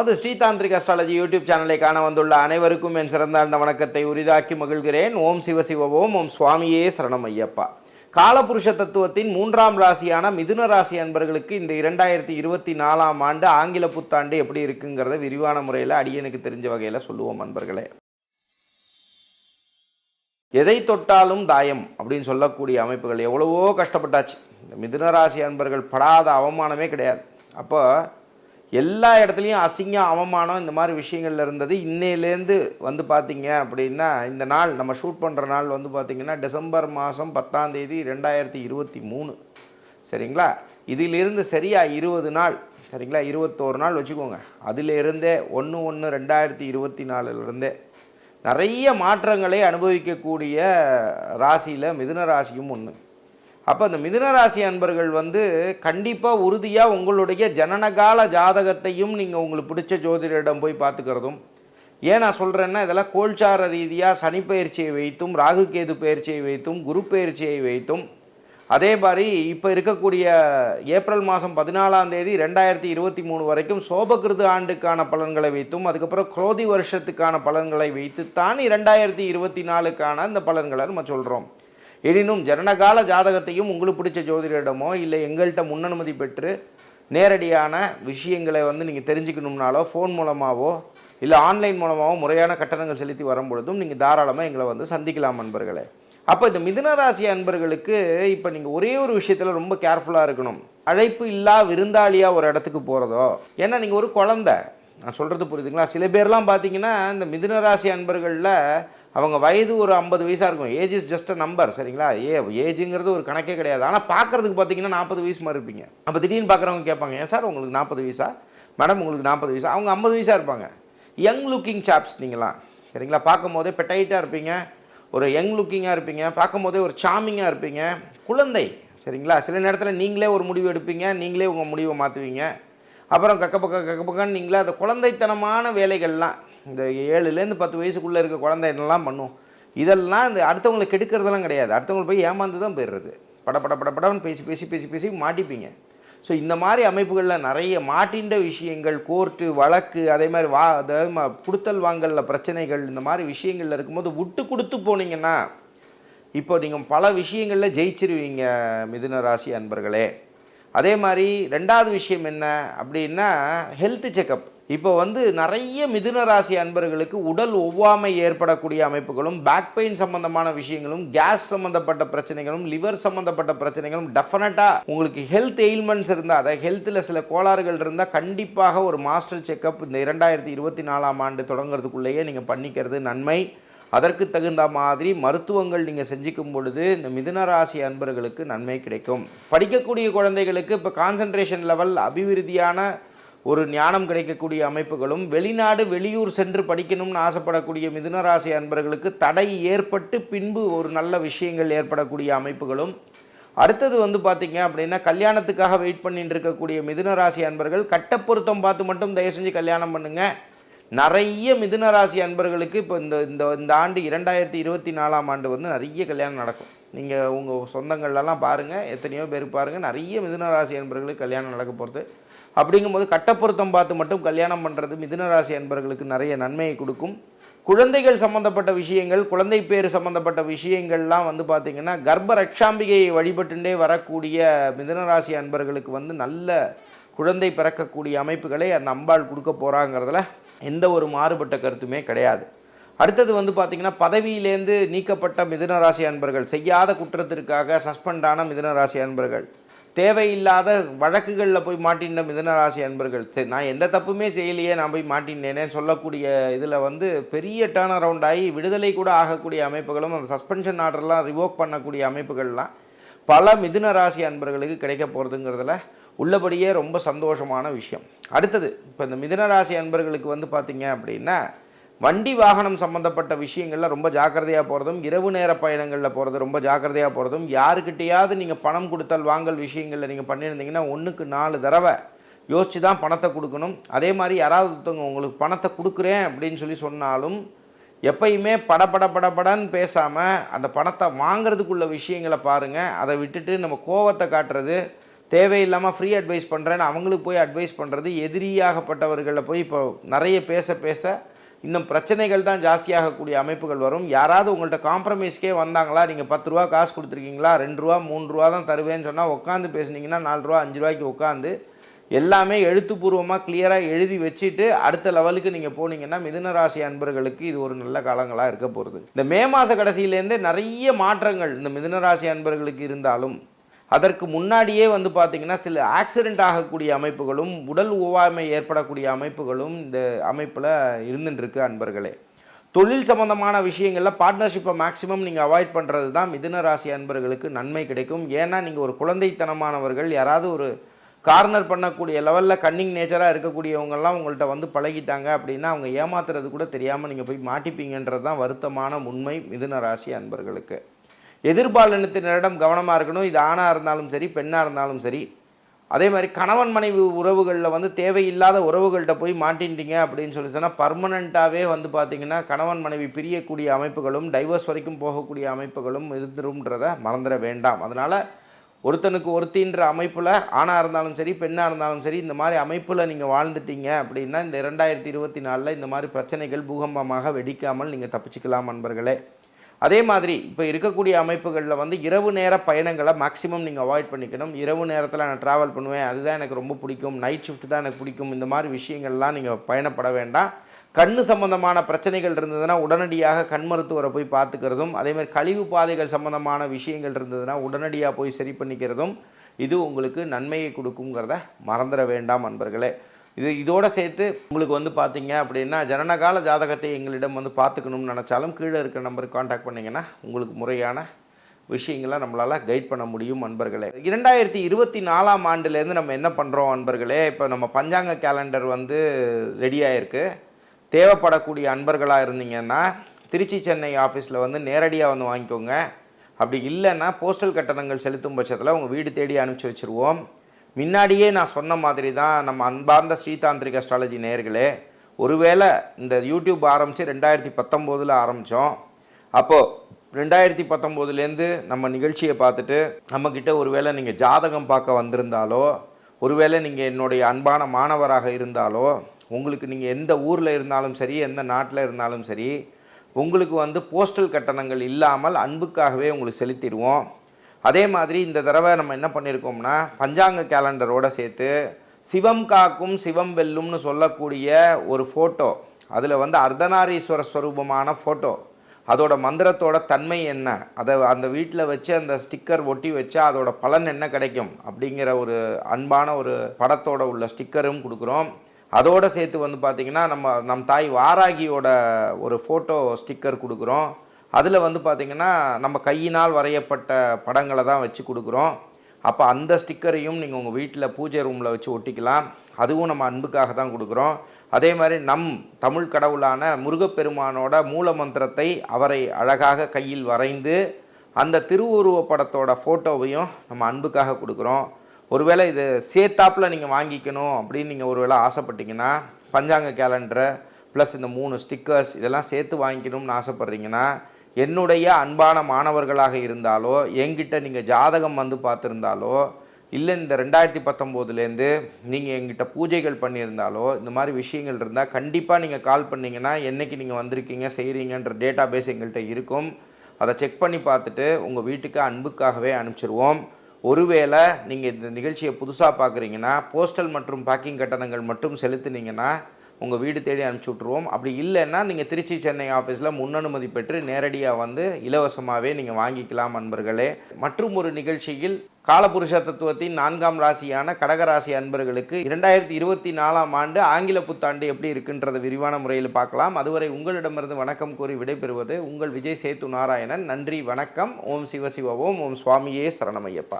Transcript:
நமது Shri tantric astrology YouTube சேனலை காண வந்துள்ள அனைவருக்கும் என் சிறந்தாழ்ந்த வணக்கத்தை உரிதாக்கி மகிழ்கிறேன். ஓம் சிவ சிவ ஓம் ஓம் சுவாமியே சரணம் ஐயப்பா. காலபுருஷ தத்துவத்தின் மூன்றாம் ராசியான மிதுன ராசி அன்பர்களுக்கு இந்த இரண்டாயிரத்தி இருபத்தி நாலாம் ஆண்டு ஆங்கில புத்தாண்டு எப்படி இருக்குங்கிறத விரிவான முறையில் அடியனுக்கு தெரிஞ்ச வகையில் சொல்லுவோம் அன்பர்களே. எதை தொட்டாலும் தாயம் அப்படின்னு சொல்லக்கூடிய அமைப்புகள் எவ்வளவோ கஷ்டப்பட்டாச்சு. இந்த மிதுன ராசி அன்பர்கள் படாத அவமானமே கிடையாது. அப்போ எல்லா இடத்துலையும் அசிங்கம் அவமானம் இந்த மாதிரி விஷயங்கள்ல இருந்தது. இன்னையிலேருந்து வந்து பார்த்தீங்க அப்படின்னா இந்த நாள் நம்ம ஷூட் பண்ணுற நாள் வந்து பார்த்திங்கன்னா டிசம்பர் மாதம் பத்தாம் தேதி ரெண்டாயிரத்தி இருபத்தி மூணு. சரிங்களா? இதிலிருந்து சரியா இருபது நாள் சரிங்களா? இருபத்தோரு நாள் வச்சுக்கோங்க. அதிலிருந்தே ஒன்று ஒன்று ரெண்டாயிரத்தி இருபத்தி நாலுலேருந்தே நிறைய மாற்றங்களை அனுபவிக்கக்கூடிய ராசியில் மிதுன ராசியும் ஒன்று அப்போ இந்த மிதுனராசி அன்பர்கள் வந்து கண்டிப்பாக உறுதியாக உங்களுடைய ஜனனகால ஜாதகத்தையும் நீங்கள் உங்களுக்கு பிடிச்ச ஜோதிடரிடம் போய் பார்த்துக்கிறதும். ஏன் நான் சொல்கிறேன்னா இதெல்லாம் கோல்சார ரீதியாக சனி பயிற்சியை வைத்தும் ராகு கேது பயிற்சியை வைத்தும் குரு பயிற்சியை வைத்தும். அதே மாதிரி இப்போ இருக்கக்கூடிய ஏப்ரல் மாதம் பதினாலாம் தேதி ரெண்டாயிரத்தி இருபத்தி மூணு வரைக்கும் சோபகிருது ஆண்டுக்கான பலன்களை வைத்தும் அதுக்கப்புறம் குரோதி வருஷத்துக்கான பலன்களை வைத்து தான் இரண்டாயிரத்தி இருபத்தி நாலுக்கான இந்த பலன்களை நம்ம சொல்கிறோம் எனினும் ஜனனகால ஜாதகத்தையும் உங்களுக்கு பிடிச்ச ஜோதிடரிடமோ இல்லை எங்கள்கிட்ட முன்னனுமதி பெற்று நேரடியான விஷயங்களை வந்து நீங்கள் தெரிஞ்சுக்கணும்னாலோ ஃபோன் மூலமாகவோ இல்லை ஆன்லைன் மூலமாகவோ முறையான கட்டணங்கள் செலுத்தி வரும்பொழுதும் நீங்கள் தாராளமாக எங்களை வந்து சந்திக்கலாம் நண்பர்களே அப்போ இந்த மிதுனராசி அன்பர்களுக்கு இப்போ நீங்கள் ஒரே ஒரு விஷயத்தில் ரொம்ப கேர்ஃபுல்லாக இருக்கணும். அழைப்பு இல்லா விருந்தாளியாக ஒரு இடத்துக்கு போகிறதோ ஏன்னா நீங்கள் ஒரு குழந்த. நான் சொல்கிறது புரியுதுங்களா? சில பேர்லாம் பார்த்தீங்கன்னா இந்த மிதுனராசி அன்பர்களில் அவங்க வயது ஒரு ஐம்பது வயசாக இருக்கும். Age is just a number சரிங்களா? ஏ ஏஜுங்கிறது ஒரு கணக்கே கிடையாது. ஆனால் பார்க்குறதுக்கு பார்த்தீங்கன்னா நாற்பது வயசு மாதிரி இருப்பீங்க. அப்போ திடீர்னு பார்க்குறவங்க கேட்பாங்க ஏன் சார் உங்களுக்கு நாற்பது வயசா? மேடம் உங்களுக்கு நாற்பது வயசா? அவங்க ஐம்பது வயசாக இருப்பாங்க. யங் லுக்கிங் சாப்ஸ் நீங்களாம் சரிங்களா? பார்க்கும் போதே பெட்டைட்டாக இருப்பீங்க. ஒரு யங் லுக்கிங்காக இருப்பீங்க. பார்க்கும் போதே ஒரு சாமிங்காக இருப்பீங்க. குழந்தை சரிங்களா? சில நேரத்தில் நீங்களே ஒரு முடிவு எடுப்பீங்க. நீங்களே உங்கள் முடிவை மாற்றுவீங்க அப்புறம் கக்க பக்கம் கக்க பக்கம்னு நீங்களே அந்த குழந்தைத்தனமான வேலைகள்லாம் இந்த ஏழுலேருந்து பத்து வயசுக்குள்ளே இருக்க குழந்தை என்னெல்லாம் பண்ணும்? இதெல்லாம் இந்த அடுத்தவங்களை கெடுக்கிறதெல்லாம் கிடையாது. அடுத்தவங்களை போய் ஏமாந்து தான் போயிடுறது. பட பட பட படம்னு பேசி பேசி பேசி பேசி மாட்டிப்பீங்க. ஸோ இந்த மாதிரி அமைப்புகளில் நிறைய மாட்டின்ற விஷயங்கள் கோர்ட்டு வழக்கு அதே மாதிரி வா அதாவது கொடுத்தல் வாங்கலில் பிரச்சனைகள் இந்த மாதிரி விஷயங்கள்ல இருக்கும்போது விட்டு கொடுத்து போனீங்கன்னா இப்போ நீங்கள் பல விஷயங்களில் ஜெயிச்சிருவீங்க மிதுன ராசி அன்பர்களே. அதே மாதிரி ரெண்டாவது விஷயம் என்ன அப்படின்னா ஹெல்த் செக்கப் இப்போ வந்து நிறைய மிதுன ராசி அன்பர்களுக்கு உடல் ஒவ்வாமை ஏற்படக்கூடிய அமைப்புகளும் பேக் பெயின் சம்பந்தமான விஷயங்களும் கேஸ் சம்பந்தப்பட்ட பிரச்சனைகளும் லிவர் சம்பந்தப்பட்ட பிரச்சனைகளும் டெஃபினட்டாக உங்களுக்கு ஹெல்த் எயில்மெண்ட்ஸ் இருந்தால் அதை ஹெல்த்தில் சில கோளாறுகள் இருந்தால் கண்டிப்பாக ஒரு மாஸ்டர் செக்கப் இந்த இரண்டாயிரத்தி இருபத்தி நாலாம் ஆண்டு தொடங்குறதுக்குள்ளேயே நீங்கள் பண்ணிக்கிறது நன்மை. அதற்கு தகுந்த மாதிரி மருத்துவங்கள் நீங்கள் செஞ்சுக்கும் பொழுது இந்த மிதுன ராசி அன்பர்களுக்கு நன்மை கிடைக்கும். படிக்கக்கூடிய குழந்தைகளுக்கு இப்போ கான்சன்ட்ரேஷன் லெவல் அபிவிருத்தியான ஒரு ஞானம் கிடைக்கக்கூடிய அமைப்புகளும் வெளிநாடு வெளியூர் சென்று படிக்கணும்னு ஆசைப்படக்கூடிய மிதுனராசி அன்பர்களுக்கு தடை ஏற்பட்டு பின்பு ஒரு நல்ல விஷயங்கள் ஏற்படக்கூடிய அமைப்புகளும். அடுத்தது வந்து பார்த்தீங்க அப்படின்னா கல்யாணத்துக்காக வெயிட் பண்ணிட்டு இருக்கக்கூடிய மிதுனராசி அன்பர்கள் கட்ட பொருத்தம் பார்த்து மட்டும் தயவு செஞ்சு கல்யாணம் பண்ணுங்க. நிறைய மிதுனராசி அன்பர்களுக்கு இப்போ இந்த இந்த இந்த ஆண்டு இரண்டாயிரத்தி இருபத்தி நாலாம் ஆண்டு வந்து நிறைய கல்யாணம் நடக்கும். நீங்கள் உங்கள் சொந்தங்கள்லாம் பாருங்கள் எத்தனையோ பேர் பாருங்கள் நிறைய மிதுனராசி அன்பர்களுக்கு கல்யாணம் நடக்க போகிறது அப்படிங்கும்போது கட்டப்பொருத்தம் பார்த்து மட்டும் கல்யாணம் பண்ணுறது மிதுனராசி அன்பர்களுக்கு நிறைய நன்மையை கொடுக்கும். குழந்தைகள் சம்பந்தப்பட்ட விஷயங்கள் குழந்தை பேர் சம்பந்தப்பட்ட விஷயங்கள்லாம் வந்து பார்த்திங்கன்னா கர்ப்ப ரட்சாம்பிகையை வழிபட்டுண்டே வரக்கூடிய மிதுனராசி அன்பர்களுக்கு வந்து நல்ல குழந்தை பிறக்கக்கூடிய அமைப்புகளை அந்த அம்பாள் கொடுக்க போகிறாங்கிறதுல எந்த ஒரு மாறுபட்ட கருத்துமே கிடையாது. அடுத்தது வந்து பார்த்திங்கன்னா பதவியிலேருந்து நீக்கப்பட்ட மிதுனராசி அன்பர்கள் செய்யாத குற்றத்திற்காக சஸ்பெண்டான மிதுனராசி அன்பர்கள். தேவையில்லாத வழக்குகளில் போய் மாட்டின மிதனராசி அன்பர்கள். சரி நான் எந்த தப்புமே செய்யலையே நான் போய் மாட்டினேனே சொல்லக்கூடிய இதில் வந்து பெரிய டேர்ன் அரவுண்ட் ஆகி விடுதலை கூட ஆகக்கூடிய அமைப்புகளும் அந்த சஸ்பென்ஷன் ஆர்டர்லாம் ரிவோக் பண்ணக்கூடிய அமைப்புகள்லாம் பல மிதுன ராசி அன்பர்களுக்கு கிடைக்க போகிறதுங்கிறதுல உள்ளபடியே ரொம்ப சந்தோஷமான விஷயம். அடுத்தது இப்போ இந்த மிதுன ராசி அன்பர்களுக்கு வந்து பார்த்தீங்க அப்படின்னா வண்டி வாகனம் சம்பந்தப்பட்ட விஷயங்களில் ரொம்ப ஜாக்கிரதையாக போகிறதும் இரவு நேர பயணங்களில் போகிறது ரொம்ப ஜாக்கிரதையாக போகிறதும் யாருக்கிட்டையாவது நீங்கள் பணம் கொடுத்தல் வாங்கல் விஷயங்களில் நீங்கள் பண்ணியிருந்தீங்கன்னா ஒன்றுக்கு நாலு தடவை யோசித்து தான் பணத்தை கொடுக்கணும். அதே மாதிரி யாராவது ஒருத்தவங்க உங்களுக்கு பணத்தை கொடுக்குறேன் அப்படின்னு சொல்லி சொன்னாலும் எப்பயுமே படப்பட படப்படன்னு பேசாமல் அந்த பணத்தை வாங்குறதுக்குள்ள விஷயங்களை பாருங்கள் அதை விட்டுட்டு நம்ம கோவத்தை காட்டுறது தேவையில்லாமல் ஃப்ரீ அட்வைஸ் பண்ணுறேன்னு அவங்களுக்கு போய் அட்வைஸ் பண்ணுறது எதிரியாகப்பட்டவர்களை போய் இப்போ நிறைய பேச பேச இன்னும் பிரச்சனைகள் தான் ஜாஸ்தியாகக்கூடிய அமைப்புகள் வரும். யாராவது உங்கள்கிட்ட காம்ப்ரமைஸ்க்கே வந்தாங்களா? நீங்கள் பத்து ரூபா காசு கொடுத்துருக்கீங்களா? ரெண்டு ரூபா மூணு ரூபா தான் தருவேன்னு சொன்னால் உட்காந்து பேசுனீங்கன்னா நாலு ரூபா அஞ்சு ரூபாய்க்கு உட்காந்து எல்லாமே எழுத்துப்பூர்வமாக கிளியராக எழுதி வச்சுட்டு அடுத்த லெவலுக்கு நீங்கள் போனீங்கன்னா மிதுன ராசி அன்பர்களுக்கு இது ஒரு நல்ல காலங்களாக இருக்க போகிறது இந்த மே மாத கடைசியிலேருந்தே நிறைய மாற்றங்கள் இந்த மிதுன ராசி அன்பர்களுக்கு இருந்தாலும் அதற்கு முன்னாடியே வந்து பார்த்தீங்கன்னா சில ஆக்சிடென்ட் ஆகக்கூடிய அமைப்புகளும் உடல் ஒவ்வாமை ஏற்படக்கூடிய அமைப்புகளும் இந்த அமைப்பில் இருந்துட்டுருக்கு அன்பர்களே. தொழில் சம்பந்தமான விஷயங்களில் பார்ட்னர்ஷிப்பை மேக்ஸிமம் நீங்கள் அவாய்ட் பண்ணுறது தான் மிதுன ராசி அன்பர்களுக்கு நன்மை கிடைக்கும். ஏன்னா நீங்கள் ஒரு குழந்தைத்தனமானவர்கள் யாராவது ஒரு கார்னர் பண்ணக்கூடிய லெவலில் கன்னிங் நேச்சராக இருக்கக்கூடியவங்கெல்லாம் உங்கள்கிட்ட வந்து பழகிட்டாங்க அப்படின்னா அவங்க ஏமாத்துறது கூட தெரியாமல் நீங்கள் போய் மாட்டிப்பீங்கன்றது தான் வருத்தமான உண்மை மிதுன ராசி அன்பர்களுக்கு. எதிர்பாலினத்தினரிடம் கவனமாக இருக்கணும். இது ஆணாக இருந்தாலும் சரி பெண்ணாக இருந்தாலும் சரி. அதே மாதிரி கணவன் மனைவி உறவுகளில் வந்து தேவையில்லாத உறவுகள்கிட்ட போய் மாட்டின்ட்டீங்க அப்படின்னு சொல்லி சொன்னால் பர்மனண்ட்டாகவே வந்து பார்த்தீங்கன்னா கணவன் மனைவி பிரியக்கூடிய அமைப்புகளும் டைவர்ஸ் வரைக்கும் போகக்கூடிய அமைப்புகளும் இருந்துரும்ன்றதை மறந்துட வேண்டாம். அதனால் ஒருத்தனுக்கு ஒருத்தின்ற அமைப்பில் ஆணாக இருந்தாலும் சரி பெண்ணாக இருந்தாலும் சரி இந்த மாதிரி அமைப்பில் நீங்கள் வாழ்ந்துட்டீங்க அப்படின்னா இந்த இரண்டாயிரத்தி இருபத்தி நாலில் இந்த மாதிரி பிரச்சனைகள் பூகம்பமாக வெடிக்காமல் நீங்கள் தப்பிச்சுக்கலாம் நண்பர்களே அதே மாதிரி இப்போ இருக்கக்கூடிய அமைப்புகளில் வந்து இரவு நேர பயணங்களை மேக்ஸிமம் நீங்கள் அவாய்ட் பண்ணிக்கணும். இரவு நேரத்தில் நான் ட்ராவல் பண்ணுவேன் அதுதான் எனக்கு ரொம்ப பிடிக்கும். நைட் ஷிஃப்ட் தான் எனக்கு பிடிக்கும். இந்த மாதிரி விஷயங்கள்லாம் நீங்கள் பயணப்பட வேண்டாம். கண்ணு சம்பந்தமான பிரச்சனைகள் இருந்ததுன்னா உடனடியாக கண் மருத்துவரை போய் பார்த்துக்கிறதும் அதேமாதிரி கழிவு பாதைகள் சம்பந்தமான விஷயங்கள் இருந்ததுன்னா உடனடியாக போய் சரி பண்ணிக்கிறதும் இது உங்களுக்கு நன்மையை கொடுக்குங்கிறத மறந்துட வேண்டாம் நண்பர்களே இது இதோடு சேர்த்து உங்களுக்கு வந்து பார்த்தீங்க அப்படின்னா ஜனனகால ஜாதகத்தை எங்களிடம் வந்து பார்த்துக்கணும்னு நினச்சாலும் கீழே இருக்கிற நம்பருக்கு காண்டாக்ட் பண்ணிங்கன்னா உங்களுக்கு முறையான விஷயங்களை நம்மளால் கைட் பண்ண முடியும் அன்பர்களே. இரண்டாயிரத்தி இருபத்தி நாலாம் ஆண்டுலேருந்து நம்ம என்ன பண்ணுறோம் அன்பர்களே? இப்போ நம்ம பஞ்சாங்க கேலண்டர் வந்து ரெடி தேவைப்படக்கூடிய அன்பர்களாக இருந்தீங்கன்னா திருச்சி சென்னை ஆஃபீஸில் வந்து நேரடியாக வந்து வாங்கிக்கோங்க. அப்படி இல்லைன்னா போஸ்டல் கட்டணங்கள் செலுத்தும் பட்சத்தில் உங்கள் வீடு தேடி அனுப்பிச்சி வச்சுருவோம். முன்னாடியே நான் சொன்ன மாதிரி தான் நம்ம அன்பார்ந்த ஸ்ரீதாந்திரிக் அஸ்ட்ராலஜி நேர்களே ஒருவேளை இந்த யூடியூப் ஆரம்பித்து ரெண்டாயிரத்தி பத்தொம்போதில் ஆரம்பித்தோம் அப்போது ரெண்டாயிரத்தி பத்தொம்போதுலேருந்து நம்ம நிகழ்ச்சியை பார்த்துட்டு நம்மக்கிட்ட ஒருவேளை நீங்கள் ஜாதகம் பார்க்க வந்திருந்தாலோ ஒருவேளை நீங்கள் என்னுடைய அன்பான மாணவராக இருந்தாலோ உங்களுக்கு நீங்கள் எந்த ஊரில் இருந்தாலும் சரி எந்த நாட்டில் இருந்தாலும் சரி உங்களுக்கு வந்து போஸ்டல் கட்டணங்கள் இல்லாமல் அன்புக்காகவே உங்களுக்கு செலுத்திடுவோம். அதே மாதிரி இந்த தடவை நம்ம என்ன பண்ணியிருக்கோம்னா பஞ்சாங்க கேலண்டரோடு சேர்த்து சிவம் காக்கும் சிவம் வெல்லும்னு சொல்லக்கூடிய ஒரு ஃபோட்டோ அதில் வந்து அர்த்தநாரீஸ்வர ஸ்வரூபமான ஃபோட்டோ அதோட மந்திரத்தோட தன்மை என்ன? அதை அந்த வீட்டில் வச்சு அந்த ஸ்டிக்கர் ஒட்டி வச்சா அதோட பலன் என்ன கிடைக்கும்? அப்படிங்கிற ஒரு அன்பான ஒரு படத்தோட உள்ள ஸ்டிக்கரும் கொடுக்குறோம். அதோடு சேர்த்து வந்து பார்த்திங்கன்னா நம்ம நம் தாய் வாராகியோட ஒரு ஃபோட்டோ ஸ்டிக்கர் கொடுக்குறோம். அதில் வந்து பார்த்திங்கன்னா நம்ம கையினால் வரையப்பட்ட படங்களை தான் வச்சு கொடுக்குறோம். அப்போ அந்த ஸ்டிக்கரையும் நீங்கள் உங்கள் வீட்டில் பூஜை ரூமில் வச்சு ஒட்டிக்கலாம். அதுவும் நம்ம அன்புக்காக தான் கொடுக்குறோம். அதே மாதிரி நம் தமிழ் கடவுளான முருகப்பெருமானோட மூல மந்திரத்தை அவரை அழகாக கையில் வரைந்து அந்த திருவுருவ படத்தோட ஃபோட்டோவையும் நம்ம அன்புக்காக கொடுக்குறோம். ஒருவேளை இது சேர்த்தாப்பில் நீங்கள் வாங்கிக்கணும் அப்படின்னு நீங்கள் ஒருவேளை ஆசைப்பட்டீங்கன்னா பஞ்சாங்க கேலண்டரை ப்ளஸ் இந்த மூணு ஸ்டிக்கர்ஸ் இதெல்லாம் சேர்த்து வாங்கிக்கணும்னு ஆசைப்பட்றீங்கன்னா என்னுடைய அன்பான மாணவர்களாக இருந்தாலோ என்கிட்ட நீங்கள் ஜாதகம் வந்து பார்த்துருந்தாலோ இல்லை இந்த ரெண்டாயிரத்தி பத்தொம்போதுலேருந்து நீங்கள் எங்கிட்ட பூஜைகள் பண்ணியிருந்தாலோ இந்த மாதிரி விஷயங்கள் இருந்தால் கண்டிப்பாக நீங்கள் கால் பண்ணீங்கன்னா என்னைக்கு நீங்கள் வந்திருக்கீங்க செய்கிறீங்கன்ற டேட்டா பேஸ் எங்கள்கிட்ட இருக்கும். அதை செக் பண்ணி பார்த்துட்டு உங்கள் வீட்டுக்கு அன்புக்காகவே அனுப்பிச்சிருவோம். ஒருவேளை நீங்கள் இந்த நிகழ்ச்சியை புதுசாக பார்க்குறீங்கன்னா போஸ்டல் மற்றும் பேக்கிங் கட்டணங்கள் மட்டும் செலுத்துனீங்கன்னா உங்கள் வீடு தேடி அனுப்பிச்சி விட்ருவோம் அப்படி இல்லைன்னா நீங்கள் திருச்சி சென்னை ஆஃபீஸில் முன்னனுமதி பெற்று நேரடியாக வந்து இலவசமாகவே நீங்கள் வாங்கிக்கலாம் அன்பர்களே. மற்றும் ஒரு நிகழ்ச்சியில் காலபுருஷ தத்துவத்தின் நான்காம் ராசியான கடகராசி அன்பர்களுக்கு இரண்டாயிரத்தி இருபத்தி நாலாம் ஆண்டு ஆங்கில புத்தாண்டு எப்படி இருக்குன்றத விரிவான முறையில் பார்க்கலாம். அதுவரை உங்களிடமிருந்து வணக்கம் கூறி விடைபெறுவது உங்கள் விஜய் சேத்து நாராயணன். நன்றி வணக்கம். ஓம் சிவ சிவ ஓம் ஓம் சுவாமியே சரணமையப்பா.